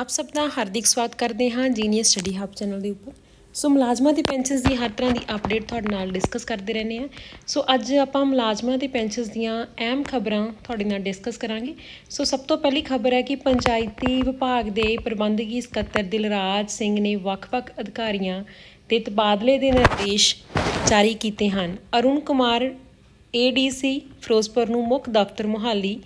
ਆਪ ਸਭ ਦਾ ਹਾਰਦਿਕ ਸਵਾਗਤ ਕਰਦੇ ਹਾਂ ਜੀਨੀਅਸ ਸਟੱਡੀ ਹੱਬ ਚੈਨਲ ਦੇ ਉੱਪਰ। ਸੋ ਮੁਲਾਜ਼ਮਾਂ ਦੀ ਪੈਨਸ਼ਨਸ ਦੀ ਹਰ ਤਰ੍ਹਾਂ ਦੀ ਅਪਡੇਟ ਤੁਹਾਡੇ ਨਾਲ ਡਿਸਕਸ ਕਰਦੇ ਰਹਿੰਦੇ ਹਾਂ। ਸੋ ਅੱਜ ਆਪਾਂ ਮੁਲਾਜ਼ਮਾਂ ਦੀ ਪੈਨਸ਼ਨਸ ਦੀਆਂ ਅਹਿਮ ਖਬਰਾਂ ਤੁਹਾਡੇ ਨਾਲ ਡਿਸਕਸ ਕਰਾਂਗੇ। ਸੋ ਸਭ ਤੋਂ ਪਹਿਲੀ ਖਬਰ ਹੈ ਕਿ ਪੰਚਾਇਤੀ ਵਿਭਾਗ ਦੇ ਪ੍ਰਬੰਧਕੀ ਸਕੱਤਰ ਦਿਲਰਾਜ ਸਿੰਘ ਨੇ ਵੱਖ-ਵੱਖ ਅਧਿਕਾਰੀਆਂ ਦੇ ਤਬਾਦਲੇ ਦੇ ਨਿਰਦੇਸ਼ ਜਾਰੀ ਕੀਤੇ ਹਨ। ਅਰੁਣ ਕੁਮਾਰ ਏਡੀਸੀ ਫਿਰੋਜ਼ਪੁਰ ਨੂੰ ਮੁੱਖ ਦਫ਼ਤਰ ਮੁਹਾਲੀ,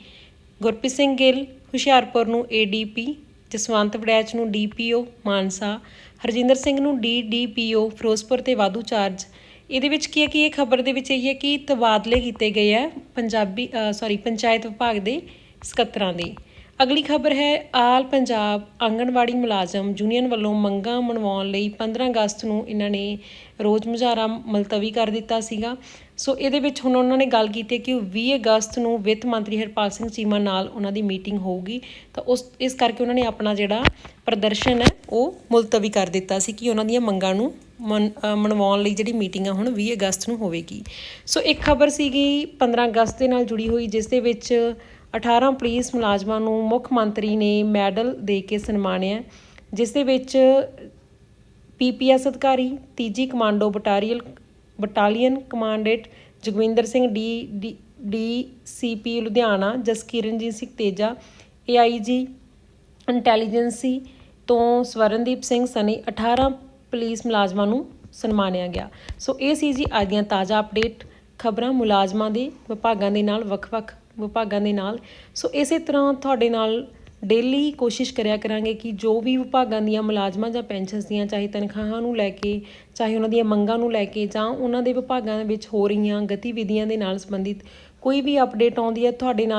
ਗੁਰਪ੍ਰੀਤ ਸਿੰਘ ਗਿੱਲ, ਹੁਸ਼ਿਆਰਪੁਰ ਨੂੰ ਏਡੀਪੀ ਜਸਵੰਤ ਵੜੈਚ ਨੂੰ ਡੀਪੀਓ ਮਾਨਸਾ। ਹਰਜਿੰਦਰ ਸਿੰਘ ਨੂੰ ਡੀਡੀਪੀਓ ਫਿਰੋਜ਼ਪੁਰ ਤੇ ਵਾਧੂ ਚਾਰਜ। ਇਹਦੇ ਵਿੱਚ ਕੀ ਹੈ ਕਿ ਇਹ ਖਬਰ ਦੇ ਵਿੱਚ ਇਹ ਹੈ ਕਿ ਤਬਾਦਲੇ ਕੀਤੇ ਗਏ ਹੈ ਪੰਜਾਬੀ ਸੌਰੀ ਪੰਚਾਇਤ ਵਿਭਾਗ ਦੇ ਸਕੱਤਰਾਂ ਦੇ। ਅਗਲੀ ਖਬਰ ਹੈ, ਆਲ ਪੰਜਾਬ ਆਂਗਣਵਾੜੀ ਮੁਲਾਜ਼ਮ ਯੂਨੀਅਨ ਵੱਲੋਂ ਮੰਗਾਂ ਮਨਵਾਉਣ ਲਈ 15 ਅਗਸਤ ਨੂੰ ਇਹਨਾਂ ਨੇ ਰੋਜ਼ ਮੁਜ਼ਾਹਰਾ ਮੁਲਤਵੀ ਕਰ ਦਿੱਤਾ ਸੀਗਾ। ਸੋ ਇਹਦੇ ਵਿੱਚ ਹੁਣ ਉਹਨਾਂ ਨੇ ਗੱਲ ਕੀਤੀ ਹੈ ਕਿ 20 ਅਗਸਤ ਨੂੰ ਵਿੱਤ ਮੰਤਰੀ ਹਰਪਾਲ ਸਿੰਘ ਚੀਮਾ ਨਾਲ ਉਹਨਾਂ ਦੀ ਮੀਟਿੰਗ ਹੋਊਗੀ। ਤਾਂ ਉਸ, ਇਸ ਕਰਕੇ ਉਹਨਾਂ ਨੇ ਆਪਣਾ ਜਿਹੜਾ ਪ੍ਰਦਰਸ਼ਨ ਹੈ, ਉਹ ਮੁਲਤਵੀ ਕਰ ਦਿੱਤਾ ਸੀ ਕਿ ਉਹਨਾਂ ਦੀਆਂ ਮੰਗਾਂ ਨੂੰ ਮਨ- ਮਨਵਾਉਣ ਲਈ ਜਿਹੜੀ ਮੀਟਿੰਗ ਆ ਹੁਣ 20 ਅਗਸਤ ਨੂੰ ਹੋਵੇਗੀ। ਸੋ ਇੱਕ ਖਬਰ ਸੀਗੀ 15 ਅਗਸਤ ਦੇ ਨਾਲ ਜੁੜੀ ਹੋਈ, ਜਿਸ ਦੇ ਵਿੱਚ 18 ਪੁਲਿਸ ਮੁਲਾਜ਼ਮਾਂ ਨੂੰ ਮੁੱਖ ਮੰਤਰੀ ਨੇ ਮੈਡਲ ਦੇ ਕੇ ਸਨਮਾਨਿਆ, ਜਿਸ ਦੇ ਵਿੱਚ ਪੀਪੀਐਸ ਅਧਿਕਾਰੀ, ਤੀਜੀ commando battalion battalion commandant Jagwinder Singh, D D, DCP Ludhiana, Jaskiranjit Singh Teja, AIG intelligence ਤੋਂ ਸਵਰਨਦੀਪ ਸਿੰਘ ਸਨੀ 18 ਪੁਲਿਸ ਮੁਲਾਜ਼ਮਾਂ ਨੂੰ ਸਨਮਾਨਿਆ ਗਿਆ। ਸੋ ਇਹ ਸੀ ਜੀ ਅੱਜ ਦੀਆਂ ਤਾਜ਼ਾ ਅਪਡੇਟ ਖਬਰਾਂ ਮੁਲਾਜ਼ਮਾਂ ਦੇ ਵਿਭਾਗਾਂ ਦੇ ਨਾਲ ਵੱਖ-ਵੱਖ ਵਿਭਾਗਾਂ ਦੇ ਨਾਲ। ਸੋ ਇਸੇ ਤਰ੍ਹਾਂ ਤੁਹਾਡੇ ਨਾਲ ਡੇਲੀ ਕੋਸ਼ਿਸ਼ ਕਰਿਆ ਕਰਾਂਗੇ ਕਿ ਜੋ ਵੀ ਵਿਭਾਗਾਂ ਦੀਆਂ ਮੁਲਾਜ਼ਮਾਂ ਜਾਂ ਪੈਨਸ਼ਨਸ ਦੀਆਂ, ਚਾਹੇ ਤਨਖਾਹਾਂ ਨੂੰ ਲੈ ਕੇ, ਚਾਹੇ ਉਹਨਾਂ ਦੀਆਂ ਮੰਗਾਂ ਨੂੰ ਲੈ ਕੇ ਜਾਂ ਉਹਨਾਂ ਦੇ ਵਿਭਾਗਾਂ ਵਿੱਚ ਹੋ ਰਹੀਆਂ ਗਤੀਵਿਧੀਆਂ ਦੇ ਨਾਲ ਸੰਬੰਧਿਤ ਕੋਈ ਵੀ ਅਪਡੇਟ ਆਉਂਦੀ ਹੈ, ਤੁਹਾਡੇ ਨਾਲ